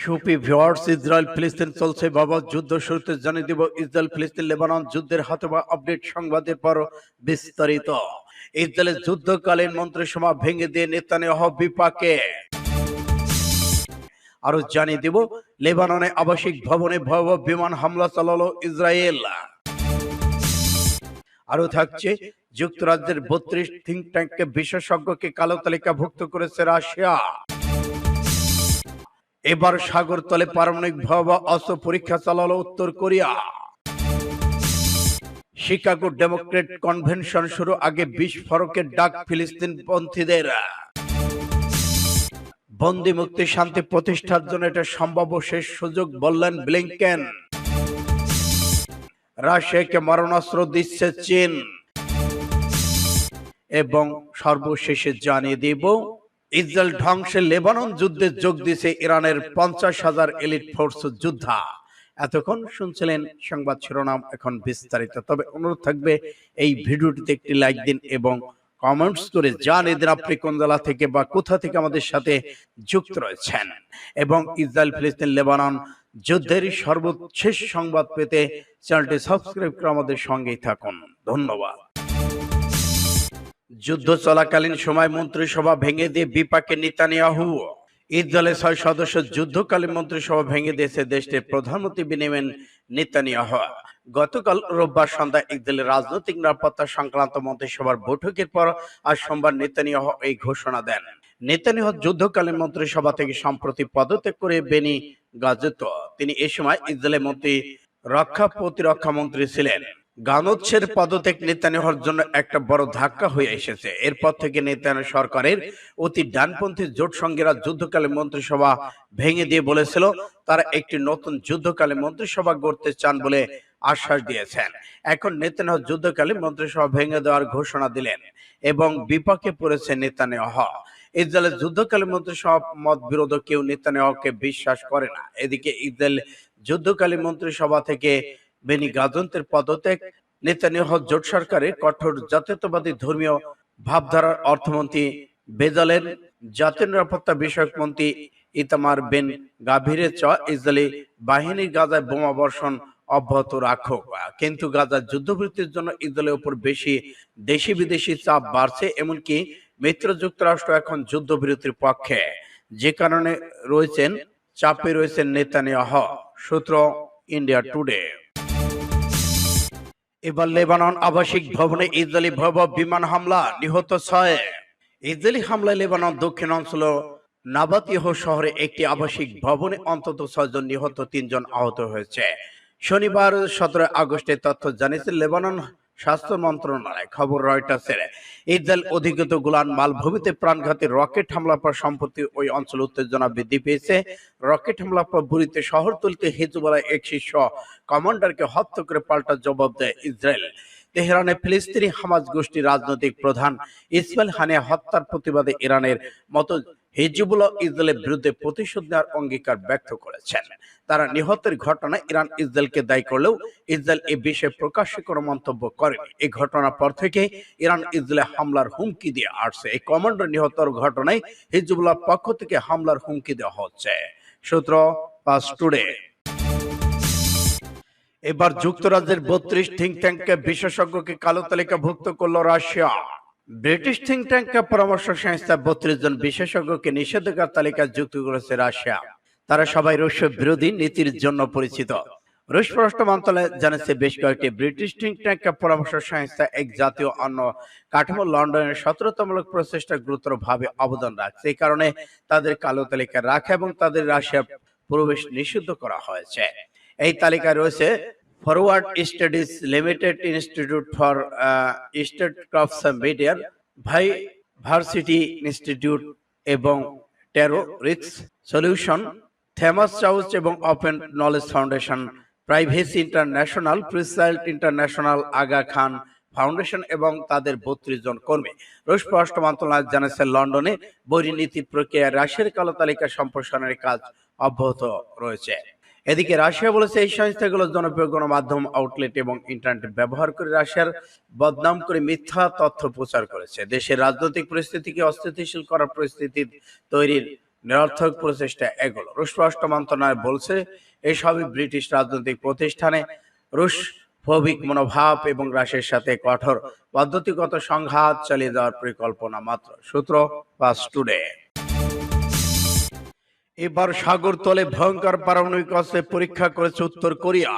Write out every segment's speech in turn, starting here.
Soupy viewers, Israel, ফিলিস্তিন চলছে। বাবা, যুদ্ধ শুরুতে জানিয়ে দিব, ইসরায়েল, ফিলিস্তিন, লেবানন যুদ্ধের হাতে বা আপডেট সংবাদের পর বিস্তারিত। ইসরায়েলের যুদ্ধকালীন মন্ত্রিসভা ভেঙে দিয়ে নেতানিয়াহু বিপাকে। আরও জানিয়ে দিব, লেবাননে আবাসিক ভবনে ভয়াবহ বিমান হামলা চালালো ইসরায়েল। আরও থাকছে, যুক্তরাজ্যের বত্রিশ থিঙ্ক ট্যাঙ্ককে বিশেষজ্ঞকে কালো তালিকাভুক্ত করেছে রাশিয়া। এবার সাগর তলে পারমাণবিক ভয়াবহ অস্ত্র পরীক্ষা চালালো উত্তর কোরিয়া। শিকাগো ডেমোক্রেট কনভেনশন শুরু আগে বিস্ফোরকের ডাক ফিলিস্তিন পন্থীদের বন্দি মুক্তি শান্তি প্রতিষ্ঠার জন্য এটা সম্ভাব্য শেষ সুযোগ বললেন ব্লিংকেন। রাশিয়াকে মারণাস্ত্র দিচ্ছে চীন। এবং সর্বশেষে জানিয়ে দিব ইসরায়েল ধ্বংসে লেবানন যুদ্ধে যোগ দিয়েছে ইরানের পঞ্চাশ হাজার এলিট ফোর্স যোদ্ধা। এতক্ষণ শুনছিলেন সংবাদ শিরোনাম, এখন বিস্তারিত। তবে অনুরোধ থাকবে, এই ভিডিওটিতে একটি লাইক দিন এবং কমেন্টস করে জানিয়ে দিন আপনি কোন জেলা থেকে বা কোথা থেকে আমাদের সাথে যুক্ত রয়েছেন। এবং ইসরায়েল, ফিলিস্তিন, লেবানন যুদ্ধের সর্বশেষ সংবাদ পেতে চ্যানেলটি সাবস্ক্রাইব করে আমাদের সঙ্গেই থাকুন। ধন্যবাদ। যুদ্ধ চলাকালীন সময় মন্ত্রিসভা ভেঙে দিয়ে বিপাকে নেতানিয়াহু। ইসরায়েলের ছয় সদস্য যুদ্ধকালীন মন্ত্রিসভা ভেঙে দিয়েছে দেশটির প্রধানমন্ত্রী বিনিমেন নেতানিয়াহু। গতকাল রোববার সন্ধ্যায় ইসরায়েলের রাজনৈতিক নিরাপত্তা সংক্রান্ত মন্ত্রিসভার বৈঠকের পর আজ সোমবার নেতানিয়াহু এই ঘোষণা দেন। নেতানিয়াহু যুদ্ধকালীন মন্ত্রিসভা থেকে সম্প্রতি পদত্যাগ করে বেনি গাজেত। তিনি এ সময় ইসরায়েলের মন্ত্রী, রক্ষা প্রতিরক্ষা মন্ত্রী ছিলেন। গানোচ্ছের পদত্যাগ নেতানিয়াহুর জন্য একটা বড় ধাক্কা হয়ে এসেছে। এরপর থেকে নেতানিয়াহু সরকারের অতি ডানপন্থী জোট সঙ্গীরা যুদ্ধকালীন মন্ত্রিসভা ভেঙে দিয়ে বলেছিল, তারা একটি নতুন যুদ্ধকালীন মন্ত্রিসভা গড়তে চান বলে আশ্বাস দিয়েছেন। এখন নেতানিয়াহু যুদ্ধকালীন মন্ত্রিসভা ভেঙে দেওয়ার ঘোষণা দিলেন এবং বিপাকে পড়েছে নেতানিয়াহু ইসরায়েলের যুদ্ধকালীন মন্ত্রিসভা মত বিরোধ কেউ নেতানিয়াহুকে বিশ্বাস করে না। এদিকে ইসরায়েল যুদ্ধকালীন মন্ত্রিসভা থেকে বেনি গাজন্তের পদত্যাগ নেতানিয়াহু জোট সরকারের কঠোর জাতীয়তাবাদী ধর্মীয় ভাবধারার অর্থমন্ত্রী বেজালের জাতীয় নিরাপত্তা বিষয়ক মন্ত্রী ইতামার বেন গাভীরে চ ইসরায়েলি বাহিনীর গাজায় বোমা বর্ষণ অব্যাহত রাখো। কিন্তু গাজার যুদ্ধবৃত্তির জন্য ইসরায়েলের উপর বেশি দেশি বিদেশি চাপ বাড়ছে, এমনকি মিত্র যুক্তরাষ্ট্র এখন যুদ্ধবিরতির পক্ষে। যে কারণে রয়েছেন, চাপে রয়েছেন নেতানিয়াহু। সূত্র ইন্ডিয়া টুডে। এবার লেবানন আবাসিক ভবনে ইসরায়েলি ভব বিমান হামলা নিহত ছয়। ইসরায়েলি হামলায় লেবানন দক্ষিণ অঞ্চল নাবাতিহ শহরে একটি আবাসিক ভবনে অন্তত ছয়জন নিহত, তিনজন আহত হয়েছে। শনিবার সতেরো আগস্টে তথ্য জানিয়েছে লেবানন স্বাস্থ্য মন্ত্রণালয়, খবর রয়টার্সের। ইসরায়েল অধিকৃত গোলান মালভূমিতে প্রাণঘাতী রকেট হামলার পর সম্প্রতি ওই অঞ্চল উত্তেজনা বৃদ্ধি পেয়েছে। রকেট হামলার পর বুড়িতে শহর তুলতে হিজবুল্লাহ এক শীর্ষ কমান্ডারকে হত্যা করে পাল্টা জবাব দেয় ইসরায়েল। তেহরানে ফিলিস্তিনি হামাজ গোষ্ঠীর রাজনৈতিক প্রধান ইসমাইল হানিয়া হত্যার প্রতিবাদে ইরানের মতো হিজবুল্লাহ ইসরায়েলের বিরুদ্ধে প্রতিশোধ নেওয়ার অঙ্গীকার ব্যক্ত করেছেন। তারা নিহতের ঘটনায় ইরান ইসরায়েলকে দায়ী করলেও ইসরায়েল এ বিষয়ে প্রকাশ্যে কোনো মন্তব্য করেনি। এই ঘটনার পর থেকে ইরান ইসরায়েলে হামলার হুমকি দিয়ে আসছে। এই কমান্ডার নিহতর ঘটনায় হিজবুল্লাহ পক্ষ থেকে হামলার হুমকি দেওয়া হচ্ছে। সূত্র পাস টুডে। এবার যুক্তরাজ্যের বত্রিশ থিঙ্ক ট্যাঙ্ককে বিশেষজ্ঞকে কালো তালিকাভুক্ত করল রাশিয়া। ব্রিটিশ থিঙ্ক ট্যাঙ্ককে পরামর্শ সংস্থা বত্রিশ জন বিশেষজ্ঞকে নিষেধাজ্ঞার তালিকায় যুক্ত করেছে রাশিয়া। তারা সবাই রুশ বিরোধী নীতির জন্য পরিচিত। রুশ পররাষ্ট্র মন্ত্রণালয় জানিয়েছে বেশ কয়েকটি ব্রিটিশ থিঙ্ক ট্যাঙ্ক পরামর্শ সংস্থা এক জাতীয় অন্য কাঠামো লন্ডনের সতর্কতামূলক প্রচেষ্টা গুরুতরভাবে অবদান রাখছে। এই কারণে তাদের কালো তালিকা রাখা এবং তাদের রাশিয়া প্রবেশ নিষিদ্ধ করা হয়েছে। এই তালিকায় রয়েছে forward studies limited institute for state crafts মিডিয়ার ভাই ভার্সিটি ইনস্টিটিউট এবং টেরোরিক্স সলিউশন থেমাস চাউচ এবং open knowledge foundation privacy international প্রিসাইল্ট international Aga Khan foundation এবং তাদের বত্রিশ জন কর্মী। রুশ পররাষ্ট্র মন্ত্রণালয় জানিয়েছে, লন্ডনে বৈরী নীতি প্রক্রিয়া রাশিয়ার কালো তালিকা সম্প্রসারণের কাজ অব্যাহত রয়েছে। এদিকে রাশিয়া বলেছে এই সংস্থাগুলো জনপ্রিয় গণমাধ্যম আউটলেট এবং ইন্টারনেট ব্যবহার করে রাশিয়ার বদনাম করে মিথ্যা তথ্য প্রচার করেছে। দেশের রাজনৈতিক পরিস্থিতিকে অস্থিতিশীল করার পরিস্থিতি তৈরির নিরর্থক প্রচেষ্টা এগুলো। রুশ পররাষ্ট্র মন্ত্রণালয় বলছে, এসবই ব্রিটিশ রাজনৈতিক প্রতিষ্ঠানে রুশ ফবিক মনোভাব এবং রাশিয়ার সাথে কঠোর পদ্ধতিগত সংঘাত চালিয়ে যাওয়ার পরিকল্পনা মাত্র। সূত্র পাস টুডে। এবার সাগর তলে ভয়ঙ্কর পারমাণবিক অস্ত্রের পরীক্ষা করেছে উত্তর কোরিয়া।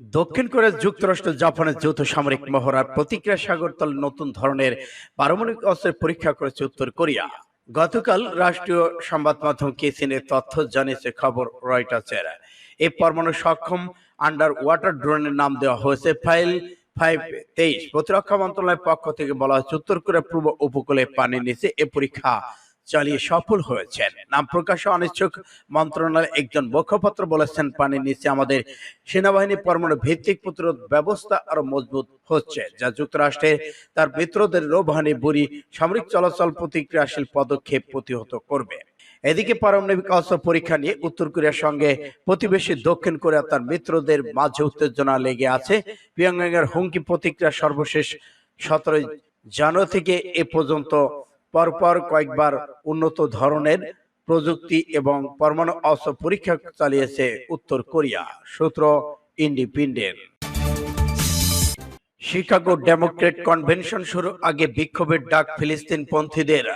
দক্ষিণ কোরিয়া যুক্তরাষ্ট্র, জাপানের যৌথ সামরিক মহড়ার প্রতিক্রিয়া সাগর তলে নতুন ধরনের পারমাণবিক অস্ত্রের পরীক্ষা করেছে উত্তর কোরিয়া। গতকাল রাষ্ট্রীয় সংবাদ মাধ্যম কেসিনের তথ্য জানিয়েছে খবর রয়টার্সের। এই পরমাণু সক্ষম আন্ডার ওয়াটার ড্রোনের নাম দেওয়া হয়েছে ফাইল ফাইভ তেইশ। প্রতিরক্ষা মন্ত্রণালয়ের পক্ষ থেকে বলা হয়েছে, উত্তর কোরিয়া পূর্ব উপকূলে পানির নিচে এ পরীক্ষা চালিয়ে সফল হয়েছেন। নাম প্রকাশে অনিচ্ছুক মন্ত্রণালয়ের একজন মুখপাত্র বলেছেন, পানির নিচে আমাদের সেনাবাহিনী পরমাণু ভিত্তিক প্রতিরোধ ব্যবস্থা আরও মজবুত হচ্ছে, যা যুক্তরাষ্ট্রে তার মিত্রদের নৌবাহিনী বুড়ি সামরিক চলাচল প্রতিক্রিয়াশীল পদক্ষেপ প্রতিহত করবে। এদিকে পারমাণবিক অস্ত্র পরীক্ষা নিয়ে উত্তর কোরিয়ার সঙ্গে প্রতিবেশী দক্ষিণ কোরিয়া তার মিত্রদের মাঝে উত্তেজনা লেগে আছে। পিয়ংয়াং এর হুমকি প্রতিক্রিয়া সর্বশেষ সতেরোই জানুয়ারি থেকে এ পর্যন্ত পরপর কয়েকবার উন্নত ধরনের প্রযুক্তি এবং পরমাণু অস্ত্র পরীক্ষা চালিয়েছে উত্তর কোরিয়া, সূত্র ইন্ডিপেন্ডেন্ট। শিকাগো ডেমোক্রেট কনভেনশন শুরু আগে বিক্ষোভের ডাক ফিলিস্তিন পন্থীদের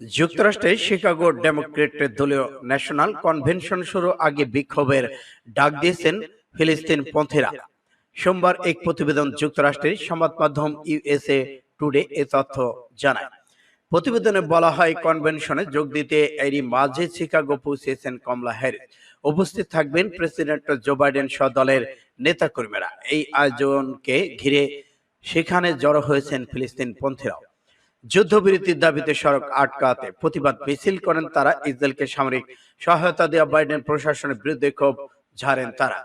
যুক্তরাষ্ট্রের শিকাগো ডেমোক্রেটের দলীয় ন্যাশনাল কনভেনশন শুরু আগে বিক্ষোভের ডাক দিয়েছেন ফিলিস্তিন পন্থীরা সোমবার এক প্রতিবেদন যুক্তরাষ্ট্রের সংবাদ মাধ্যম ইউএসএ টুডে এ তথ্য জানায়। প্রতিবেদনে বলা হয় কনভেনশনে যোগ দিতে এরই মাঝে শিকাগো পৌঁছেছেন কমলা হ্যারিস। উপস্থিত থাকবেন প্রেসিডেন্ট জো বাইডেন সহ দলের নেতাকর্মীরা। এই আয়োজনকে ঘিরে সেখানে জড়ো হয়েছেন ফিলিস্তিন পন্থীরাও। যুদ্ধবিরতির দাবিতে সড়ক আটকাতে প্রতিবাদ মিছিল করেন তারা। ইসরায়েলকে সামরিক সহায়তা দেওয়া বাইডেন প্রশাসনের বিরুদ্ধে ক্ষোভ ঝাড়েন তারা।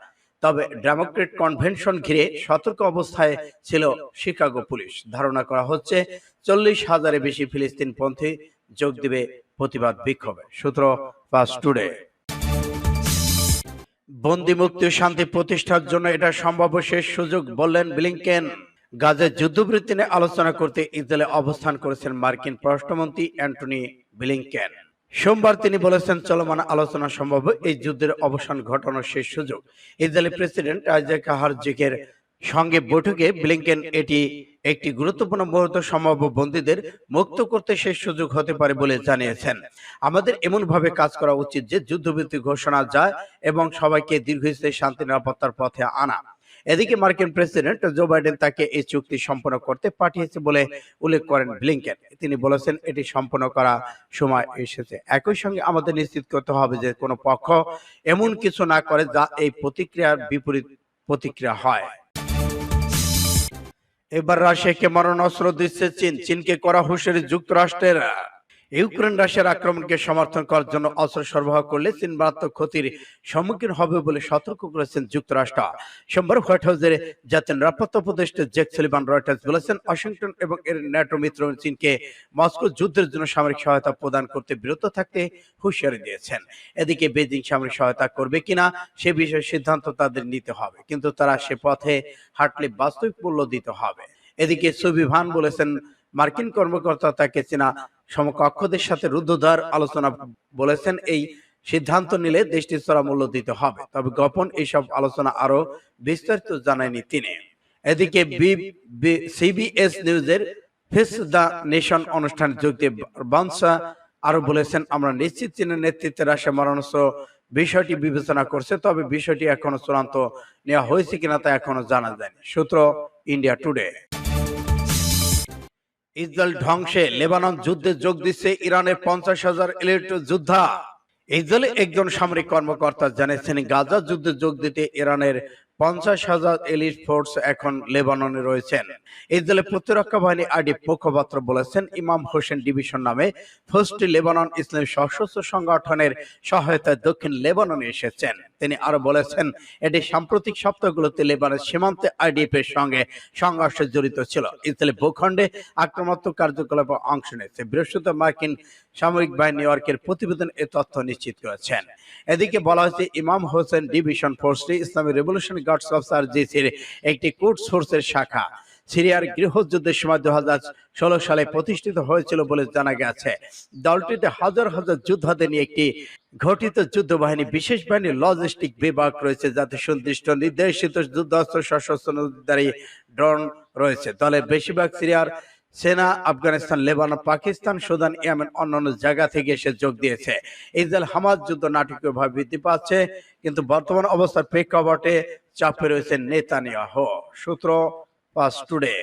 তবে ডেমোক্রেট কনভেনশন ঘিরে সতর্ক অবস্থায় ছিল শিকাগো পুলিশ। ধারণা করা হচ্ছে চল্লিশ হাজারে বেশি ফিলিস্তিন পন্থী যোগ দিবে প্রতিবাদ বিক্ষোভে। সূত্র ফাস্ট টুডে। বন্দি মুক্তি শান্তি প্রতিষ্ঠার জন্য এটা সম্ভাব্য শেষ সুযোগ বললেন ব্লিংকেন। গাজের যুদ্ধবৃত্তি নিয়ে আলোচনা করতে ইসরায়েলে অবস্থান করেছেন মার্কিন পররাষ্ট্রমন্ত্রী অ্যান্টনি ব্লিংকেন। সোমবার তিনি বলেছেন, চলমান আলোচনা সম্ভব। এই যুদ্ধের অবসান ঘটানোর শেষ সুযোগ। ইসরায়েলি প্রেসিডেন্ট আইজাক হারজিকের সঙ্গে বৈঠকে ব্লিংকেন এটি একটি গুরুত্বপূর্ণ মুহূর্ত, সম্ভাব্য বন্দীদের মুক্ত করতে শেষ সুযোগ হতে পারে বলে জানিয়েছেন। আমাদের এমন ভাবে কাজ করা উচিত যে যুদ্ধবিরতি ঘোষণা যায় এবং সবাইকে দীর্ঘস্থায়ী শান্তি, নিরাপত্তার পথে আনা। এদিকে মার্কিন প্রেসিডেন্ট জো বাইডেন তাকে এই চুক্তি সম্পন্ন করতে পাঠিয়েছে বলে উল্লেখ করেন। ব্লিংকেন। তিনি বলেছেন এটি সম্পন্ন করা সময় এসেছে। একই সঙ্গে আমাদের নিশ্চিত করতে হবে যে কোনো পক্ষ এমন কিছু না করে যা এই প্রতিক্রিয়ার বিপরীত প্রতিক্রিয়া হয়। এবার রাশিয়াকে মারণাস্ত্র দিচ্ছে চীন। চীনকে করা হুঁশিয়ারি যুক্তরাষ্ট্রের। ইউক্রেন রাশিয়ার আক্রমণকে সমর্থন করার জন্য অস্ত্র সরবরাহ করলে চীন মারাত্মক ক্ষতির সম্মুখীন হবে বলে সতর্ক করেছেন যুক্তরাষ্ট্র। সোমবার হোয়াইট হাউসের জাতীয় নিরাপত্তা উপদেষ্টা জেক সুলিভান রয়টার্স বলেছেন, ওয়াশিংটন এবং এর ন্যাটো মিত্র চীনকে মস্কো যুদ্ধের জন্য সামরিক সহায়তা প্রদান করতে বিরত থাকতে হুঁশিয়ারি দিয়েছেন। এদিকে বেজিং সামরিক সহায়তা করবে কিনা সে বিষয়ে সিদ্ধান্ত তাদের নিতে হবে, কিন্তু তারা সে পথে হাঁটলে বাস্তবিক মূল্য দিতে হবে। এদিকে সুবিভান বলেছেন মার্কিন কর্মকর্তা তাকে চীনা সমকক্ষদের সাথে রুদ্ধদ্বার আলোচনা বলেছেন, এই সিদ্ধান্ত নিলে দেশটির চড়া মূল্য দিতে হবে। তবে গোপন এইসব আলোচনা আরও বিস্তারিত জানায়নি তিনি। এদিকে সিবিএস নিউজের ফেস দ্য নেশন অনুষ্ঠান যোগ দিয়ে বানসা আরও বলেছেন, আমরা নিশ্চিত চীনের নেতৃত্বে রাশিয়া মারণাস্ত্র বিষয়টি বিবেচনা করছে, তবে বিষয়টি এখনও চূড়ান্ত নেওয়া হয়েছে কিনা তা এখনও জানা যায়নি। সূত্র ইন্ডিয়া টুডে। ইসরায়েল ধ্বংসে লেবানন যুদ্ধে যোগ দিচ্ছে ইরানের পঞ্চাশ হাজার এলিট যোদ্ধা। ইসরায়েলে একজন সামরিক কর্মকর্তা জানিয়েছেন গাজা যুদ্ধে যোগ দিতে ইরানের পঞ্চাশ হাজার এলিট ফোর্স এখন লেবাননে রয়েছেন। ইসরায়েলের প্রতিরক্ষা বাহিনী আইডি মুখপাত্র বলেছেন ইমাম হোসেন ডিভিশন নামে ফোর্সটি লেবানন ইসলামী সশস্ত্র সংগঠনের সহায়তায় দক্ষিণ লেবাননে এসেছেন। তিনি আরও বলেছেন, এটি সাম্প্রতিক সপ্তাহগুলোতে লেবাননের সীমান্তে আইডিএফ এর সঙ্গে সংঘর্ষে জড়িত ছিল। ইসরায়েলি ভূখণ্ডে আক্রমণাত্মক কার্যকলাপে অংশ নিয়েছে। বৃহস্পতিবার মার্কিন সামরিক বাহিনী নিউ ইয়র্কের প্রতিবেদন এ তথ্য নিশ্চিত করেছেন। এদিকে বলা হয়েছে, ইমাম Hussein division ফোর্সটি Islami revolution guards of সার্জিসির একটি কোর্ট সোর্সের শাখা। সিরিয়ার গৃহযুদ্ধের সময় দু ষোলো সালে প্রতিষ্ঠিত হয়েছিল বলে জানা গেছে। দলটিতে হাজার হাজার যোদ্ধাদের নিয়ে একটি ঘটিত যুদ্ধ বাহিনী বিশেষ বাহিনী লজিস্টিক বিভাগ রয়েছে, যাতে সুনির্দিষ্ট নির্দেশিত যুদ্ধাস্ত্র, সশস্ত্র ড্রোন রয়েছে। দলের বেশিরভাগ সিরিয়ার সেনা, Afghanistan, Lebanon, Pakistan, Sudan, Yemen, অন্যান্য জায়গা থেকে এসে যোগ দিয়েছে। ইসরায়েল হামাজ যুদ্ধ নাটকীয়ভাবে বৃদ্ধি পাচ্ছে, কিন্তু বর্তমান অবস্থার প্রেক্ষাপটে চাপে রয়েছে নেতানিয়াহ। সূত্র পাস টুডে